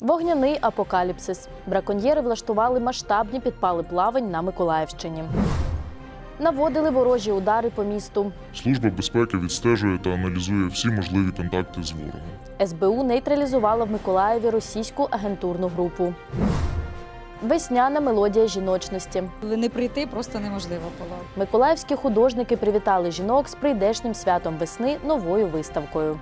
Вогняний апокаліпсис. Браконьєри влаштували масштабні підпали плавань на Миколаївщині. Наводили ворожі удари по місту. Служба безпеки відстежує та аналізує всі можливі контакти з ворогом. СБУ нейтралізувала в Миколаєві російську агентурну групу. Весняна мелодія жіночності. Не прийти просто неможливо було. Миколаївські художники привітали жінок з прийдешнім святом весни новою виставкою.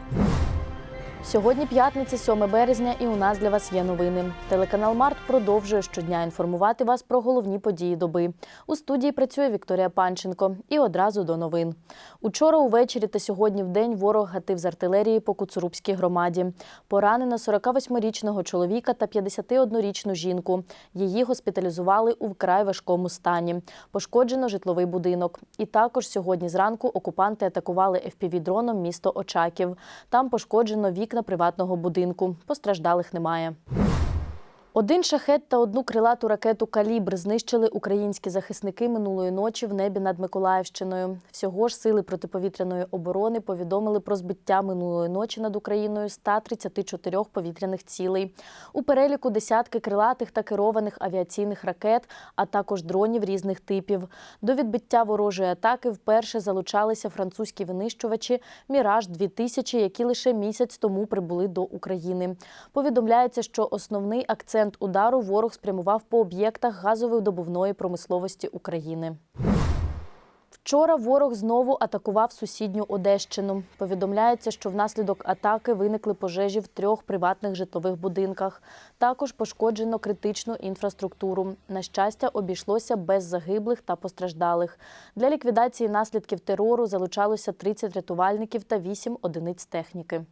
Сьогодні п'ятниця, 7 березня, і у нас для вас є новини. Телеканал Март продовжує щодня інформувати вас про головні події доби. У студії працює Вікторія Панченко. І одразу до новин. Учора увечері та сьогодні в день ворог гатив з артилерії по Куцурубській громаді. Поранено 48-річного чоловіка та 51-річну жінку. Її госпіталізували у вкрай важкому стані. Пошкоджено житловий будинок. І також сьогодні зранку окупанти атакували FPV-дроном місто Очаків. Там пошкоджено вікна приватного будинку. Постраждалих немає. Один шахет та одну крилату ракету Калібр знищили українські захисники минулої ночі в небі над Миколаївщиною. Всього ж сили протиповітряної оборони повідомили про збиття минулої ночі над Україною 134 повітряних цілей. У переліку десятки крилатих та керованих авіаційних ракет, а також дронів різних типів. До відбиття ворожої атаки вперше залучалися французькі винищувачі Міраж 2000 які лише місяць тому прибули до України. Повідомляється, що основний акцент удару ворог спрямував по об'єктах газовидобувної промисловості України. Вчора ворог знову атакував сусідню Одещину. Повідомляється, що внаслідок атаки виникли пожежі в трьох приватних житлових будинках. Також пошкоджено критичну інфраструктуру. На щастя, обійшлося без загиблих та постраждалих. Для ліквідації наслідків терору залучалося 30 рятувальників та 8 одиниць техніки.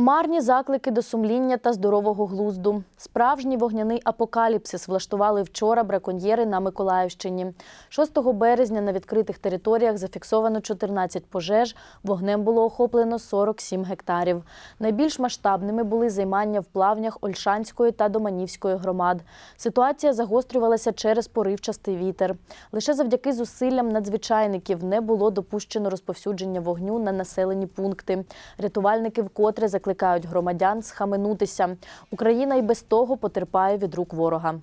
Марні заклики до сумління та здорового глузду. Справжній вогняний апокаліпсис влаштували вчора браконьєри на Миколаївщині. 6 березня на відкритих територіях зафіксовано 14 пожеж, вогнем було охоплено 47 гектарів. Найбільш масштабними були займання в плавнях Ольшанської та Доманівської громад. Ситуація загострювалася через поривчастий вітер. Лише завдяки зусиллям надзвичайників не було допущено розповсюдження вогню на населені пункти. Рятувальники вкотре закликають громадян схаменутися. Україна й без того потерпає від рук ворога.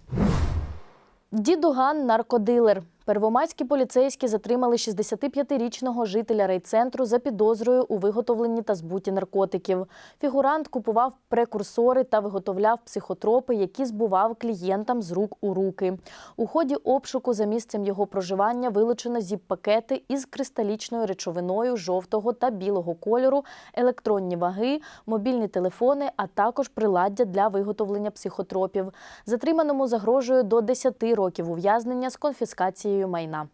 Дідуган наркодилер. Первомайські поліцейські затримали 65-річного жителя райцентру за підозрою у виготовленні та збуті наркотиків. Фігурант купував прекурсори та виготовляв психотропи, які збував клієнтам з рук у руки. У ході обшуку за місцем його проживання вилучено зіп-пакети із кристалічною речовиною жовтого та білого кольору, електронні ваги, мобільні телефони, а також приладдя для виготовлення психотропів. Затриманому загрожує до 10 років ув'язнення з конфіскацією майна.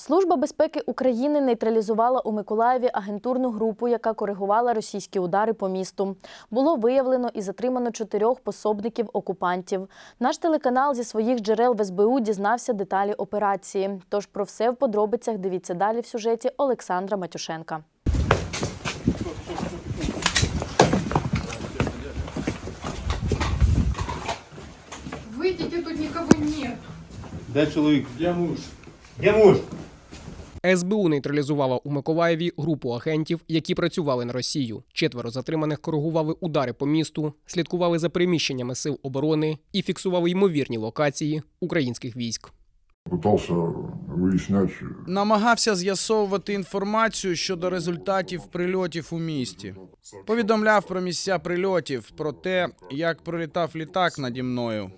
Служба безпеки України нейтралізувала у Миколаєві агентурну групу, яка коригувала російські удари по місту. Було виявлено і затримано чотирьох пособників окупантів. Наш телеканал зі своїх джерел в СБУ дізнався деталі операції. Тож про все в подробицях дивіться далі в сюжеті Олександра Матюшенка. Выйдите, тут никого нет. Де чоловік? Де муж? Де муж? СБУ нейтралізувала у Миколаєві групу агентів, які працювали на Росію. Четверо затриманих коригували удари по місту, слідкували за переміщеннями сил оборони і фіксували ймовірні локації українських військ. Пытался выяснять, Намагався з'ясовувати інформацію щодо результатів прильотів у місті. Повідомляв про місця прильотів, про те, як пролітав літак наді мною.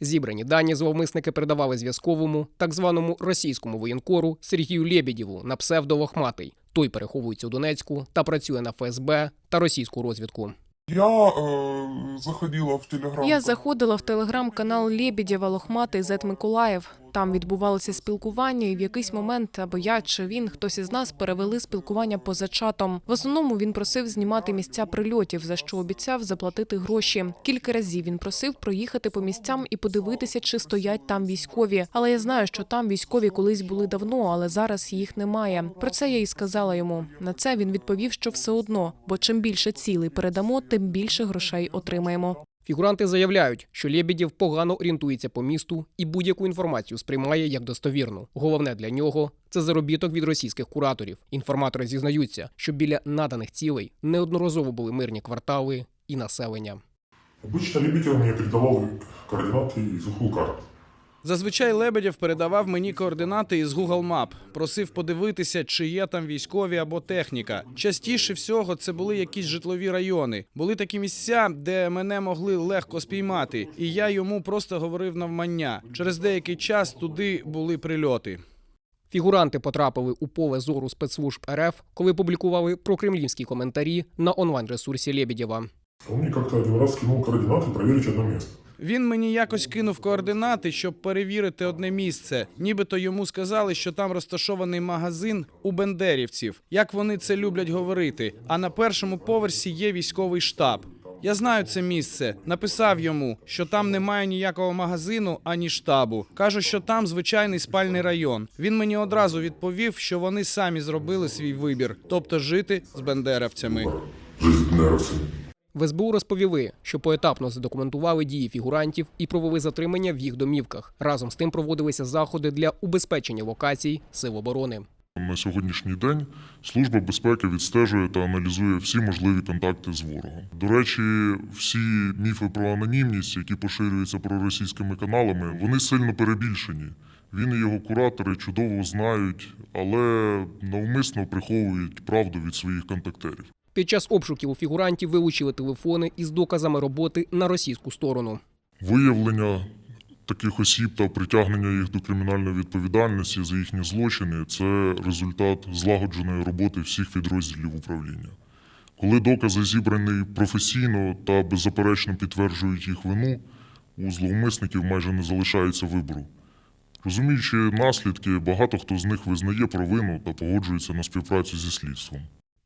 Зібрані дані зловмисники передавали зв'язковому, так званому російському воєнкору Сергію Лєбєдєву на псевдо Лохматий. Той переховується у Донецьку та працює на ФСБ та російську розвідку. Я е, заходила в телеграм. Я заходила в телеграм-канал Лєбідєва Лохматий Зет Миколаїв. Там відбувалося спілкування, і в якийсь момент або я чи він, хтось із нас перевели спілкування поза чатом. В основному він просив знімати місця прильотів, за що обіцяв заплатити гроші. Кілька разів він просив проїхати по місцям і подивитися, чи стоять там військові. Але я знаю, що там військові колись були давно, але зараз їх немає. Про це я і сказала йому. На це він відповів, що все одно, бо чим більше цілей передамо, тим більше грошей отримаємо. Фігуранти заявляють, що Лєбєдєв погано орієнтується по місту і будь-яку інформацію сприймає як достовірну. Головне для нього це заробіток від російських кураторів. Інформатори зізнаються, що біля наданих цілей неодноразово були мирні квартали і населення. Обично Лебедев мені передавал координати Google карт. Зазвичай Лебедєв передавав мені координати із Google Map, просив подивитися, чи є там військові або техніка. Частіше всього це були якісь житлові райони. Були такі місця, де мене могли легко спіймати, і я йому просто говорив навмання. Через деякий час туди були прильоти. Фігуранти потрапили у поле зору спецслужб РФ, коли публікували прокремлівські коментарі на онлайн-ресурсі Лебедєва. Он мне как-то один раз скинул координаты проверить одно место. Він мені якось кинув координати, щоб перевірити одне місце. Нібито йому сказали, що там розташований магазин у бендерівців, як вони це люблять говорити. А на першому поверсі є військовий штаб. Я знаю це місце. Написав йому, що там немає ніякого магазину ані штабу. Кажу, що там звичайний спальний район. Він мені одразу відповів, що вони самі зробили свій вибір, тобто жити з бендерівцями. Жизнь нервцами. В СБУ розповіли, що поетапно задокументували дії фігурантів і провели затримання в їх домівках. Разом з тим проводилися заходи для убезпечення локацій сил оборони. На сьогоднішній день Служба безпеки відстежує та аналізує всі можливі контакти з ворогом. До речі, всі міфи про анонімність, які поширюються проросійськими каналами, вони сильно перебільшені. Він і його куратори чудово знають, але навмисно приховують правду від своїх контактерів. Під час обшуків у фігурантів вилучили телефони із доказами роботи на російську сторону. Виявлення таких осіб та притягнення їх до кримінальної відповідальності за їхні злочини це результат злагодженої роботи всіх підрозділів управління. Коли докази зібрані професійно та беззаперечно підтверджують їх вину, у зловмисників майже не залишається вибору. Розуміючи наслідки, багато хто з них визнає провину та погоджується на співпрацю зі слідством.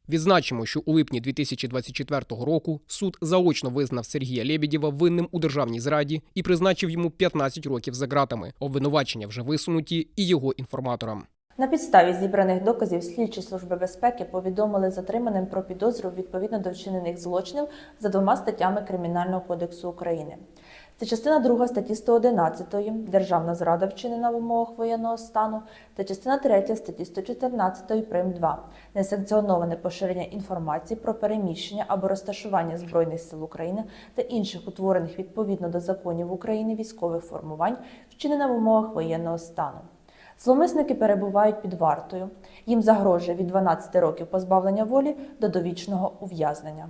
Відзначимо, що у липні 2024 року суд заочно визнав Сергія Лєбєдєва винним у державній зраді і призначив йому 15 років за ґратами. Обвинувачення вже висунуті і його інформаторам. На підставі зібраних доказів слідчі служби безпеки повідомили затриманим про підозру відповідно до вчинених злочинів за двома статтями Кримінального кодексу України. Це частина 2 статті 111 Державна зрада вчинена в умовах воєнного стану та частина 3 статті 114 прим. 2 Несанкціоноване поширення інформації про переміщення або розташування Збройних сил України та інших утворених відповідно до законів України військових формувань, вчинена в умовах воєнного стану. Зловмисники перебувають під вартою. Їм загрожує від 12 років позбавлення волі до довічного ув'язнення.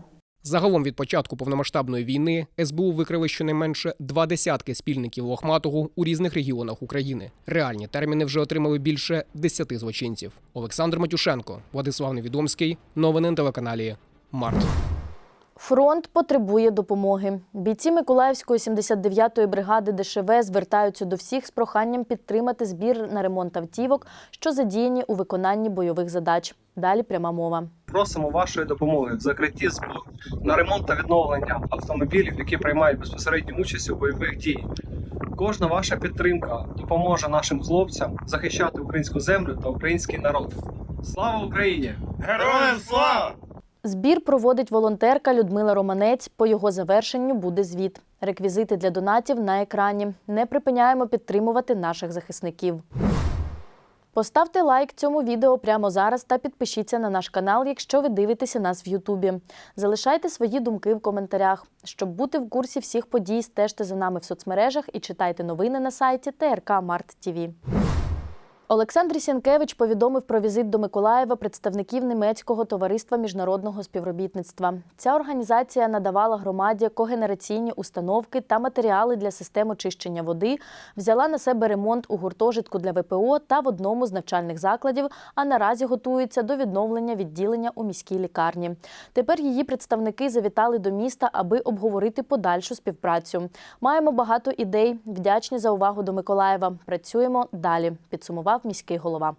Загалом від початку повномасштабної війни СБУ викрили щонайменше два десятки спільників Лохматого у різних регіонах України. Реальні терміни вже отримали більше десяти злочинців. Олександр Матюшенко, Владислав Невідомський. Новини на телеканалі Март. Фронт потребує допомоги. Бійці Миколаївської 79-ї бригади ДШВ звертаються до всіх з проханням підтримати збір на ремонт автівок, що задіяні у виконанні бойових задач. Далі пряма мова. Просимо вашої допомоги в закритті збору на ремонт та відновлення автомобілів, які приймають безпосередню участь у бойових діях. Кожна ваша підтримка допоможе нашим хлопцям захищати українську землю та український народ. Слава Україні! Героям слава! Збір проводить волонтерка Людмила Романець. По його завершенню буде звіт. Реквізити для донатів на екрані. Не припиняємо підтримувати наших захисників. Поставте лайк цьому відео прямо зараз та підпишіться на наш канал, якщо ви дивитеся нас в Ютубі. Залишайте свої думки в коментарях. Щоб бути в курсі всіх подій, стежте за нами в соцмережах і читайте новини на сайті ТРК Март ТІВІ. Олександр Сянкевич повідомив про візит до Миколаєва представників німецького товариства міжнародного співробітництва. Ця організація надавала громаді когенераційні установки та матеріали для систем очищення води, взяла на себе ремонт у гуртожитку для ВПО та в одному з навчальних закладів, а наразі готується до відновлення відділення у міській лікарні. Тепер її представники завітали до міста, аби обговорити подальшу співпрацю. Маємо багато ідей. Вдячні за увагу до Миколаєва. Працюємо далі. Підсумував міський голова.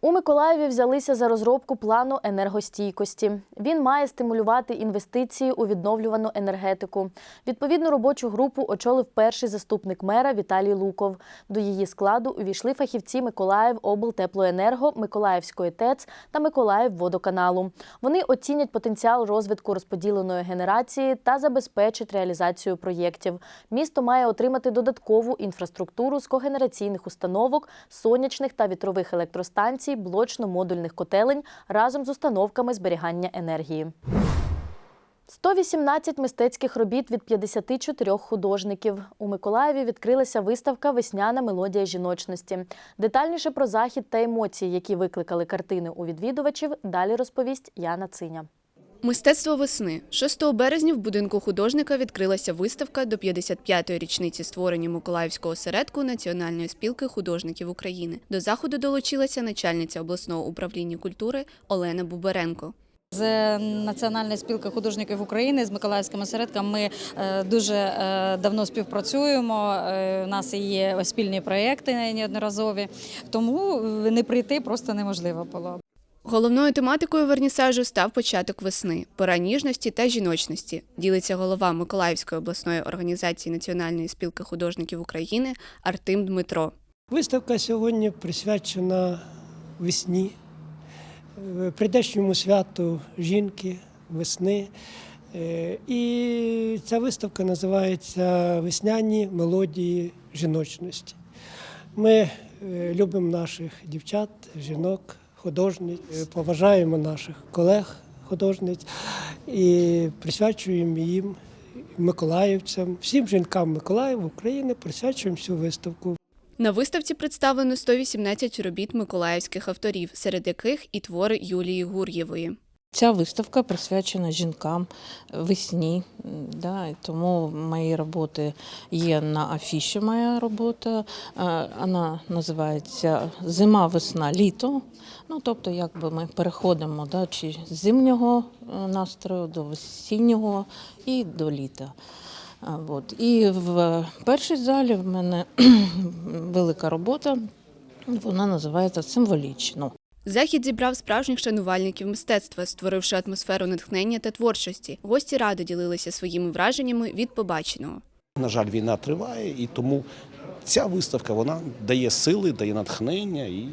У Миколаєві взялися за розробку плану енергостійкості. Він має стимулювати інвестиції у відновлювану енергетику. Відповідну робочу групу очолив перший заступник мера Віталій Луков. До її складу увійшли фахівці Миколаїв облтеплоенерго, Миколаївської ТЕЦ та Миколаївводоканалу. Вони оцінять потенціал розвитку розподіленої генерації та забезпечать реалізацію проєктів. Місто має отримати додаткову інфраструктуру з когенераційних установок, сонячних та вітрових електростанцій, блочно-модульних котелень разом з установками зберігання енергії. 118 мистецьких робіт від 54 художників. У Миколаєві відкрилася виставка Весняна мелодія жіночності. Детальніше про захід та емоції, які викликали картини у відвідувачів, далі розповість Яна Циня. Мистецтво весни 6 березня в будинку художника відкрилася виставка до 55-ї річниці створення Миколаївського осередку Національної спілки художників України. До заходу долучилася начальниця обласного управління культури Олена Буберенко. З Національної спілки художників України з Миколаївським осередком ми е, дуже е, давно співпрацюємо. Е, У нас є спільні проекти неодноразові, тому не прийти просто неможливо було. Головною тематикою вернісажу став початок весни, пора ніжності та жіночності. Ділиться голова Миколаївської обласної організації Національної спілки художників України Артем Дмитро. Виставка сьогодні присвячена весні, е, прийдешньому святу жінки, весни. Е, І ця виставка називається Весняні мелодії жіночності. Ми е, любимо наших дівчат, жінок, художниць, е, поважаємо наших колег художниць і присвячуємо їм миколаївцям, всім жінкам Миколаєва України присвячуємо цю виставку. На виставці представлено 118 робіт миколаївських авторів, серед яких і твори Юлії Гур'євої. Ця виставка присвячена жінкам весні. Да, тому мої роботи є на афіші. Моя робота. Е, Вона називається Зима, весна, літо. Ну, тобто, якби ми переходимо да, чи з зимнього е, настрою до весіннього і до літа. От. І в першій залі в мене велика робота. Вона називається Символічно. Захід зібрав справжніх шанувальників мистецтва, створивши атмосферу натхнення та творчості. Гості ради ділилися своїми враженнями від побаченого. На жаль, війна триває, і тому ця виставка вона дає сили, дає натхнення і.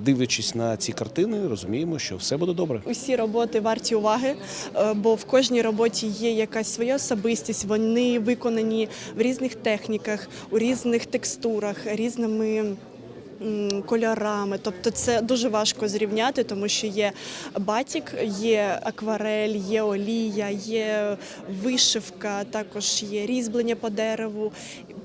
Дивлячись на ці картини, розуміємо, що все буде добре. Усі роботи варті уваги, е, бо в кожній роботі є якась своя особистість. Вони виконані в різних техніках, у різних текстурах, різними. Кольорами, тобто це дуже важко зрівняти, тому що є батік, є акварель, є олія, є вишивка, також є різьблення по дереву.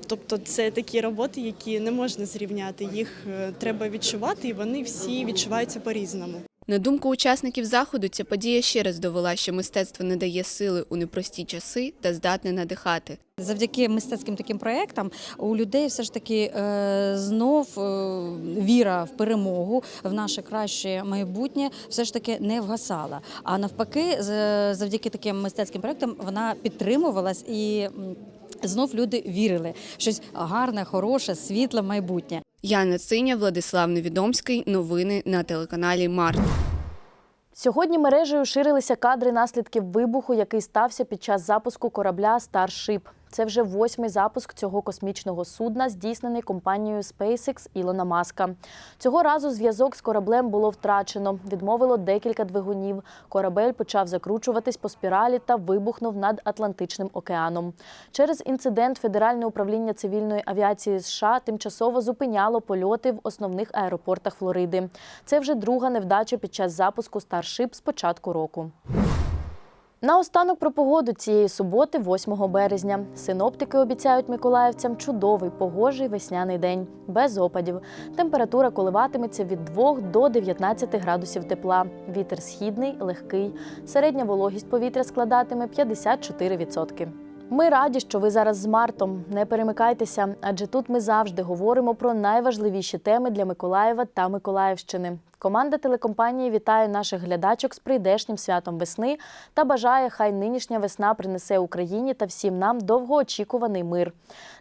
Тобто це такі роботи, які не можна зрівняти. Їх е, треба відчувати, і вони всі відчуваються по-різному. На думку учасників заходу, ця подія ще раз довела, що мистецтво не дає сили у непрості часи та здатне надихати. Завдяки мистецьким таким проектам у людей все ж таки е, знов е, віра в перемогу, в наше краще майбутнє все ж таки не вгасала. А навпаки, завдяки таким мистецьким проектам вона підтримувалась і. Знов люди вірили щось гарне, хороше, світле майбутнє. Яна Циня, Владислав Невідомський. Новини на телеканалі Март. Сьогодні мережею ширилися кадри наслідків вибуху, який стався під час запуску корабля Starship. Це вже восьмий запуск цього космічного судна, здійснений компанією SpaceX Ілона Маска. Цього разу зв'язок з кораблем було втрачено. Відмовило декілька двигунів. Корабель почав закручуватись по спіралі та вибухнув над Атлантичним океаном. Через інцидент Федеральне управління цивільної авіації США тимчасово зупиняло польоти в основних аеропортах Флориди. Це вже друга невдача під час запуску Starship з початку року. Наостанок про погоду цієї суботи, 8 березня. Синоптики обіцяють миколаївцям чудовий погожий весняний день, без опадів. Температура коливатиметься від 2 до 19 градусів тепла. Вітер східний, легкий. Середня вологість повітря складатиме 54%. Ми раді, що ви зараз з Мартом. Не перемикайтеся, адже тут ми завжди говоримо про найважливіші теми для Миколаєва та Миколаївщини. Команда телекомпанії вітає наших глядачок з прийдешнім святом весни та бажає, хай нинішня весна принесе Україні та всім нам довгоочікуваний мир.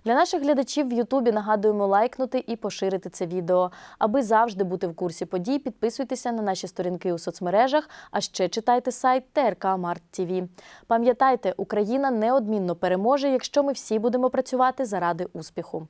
Для наших глядачів в Ютубі нагадуємо лайкнути і поширити це відео. Аби завжди бути в курсі подій, підписуйтеся на наші сторінки у соцмережах, а ще читайте сайт ТРК Март ТВ. Пам'ятайте, Україна неодмінно переможе, якщо ми всі будемо працювати заради успіху.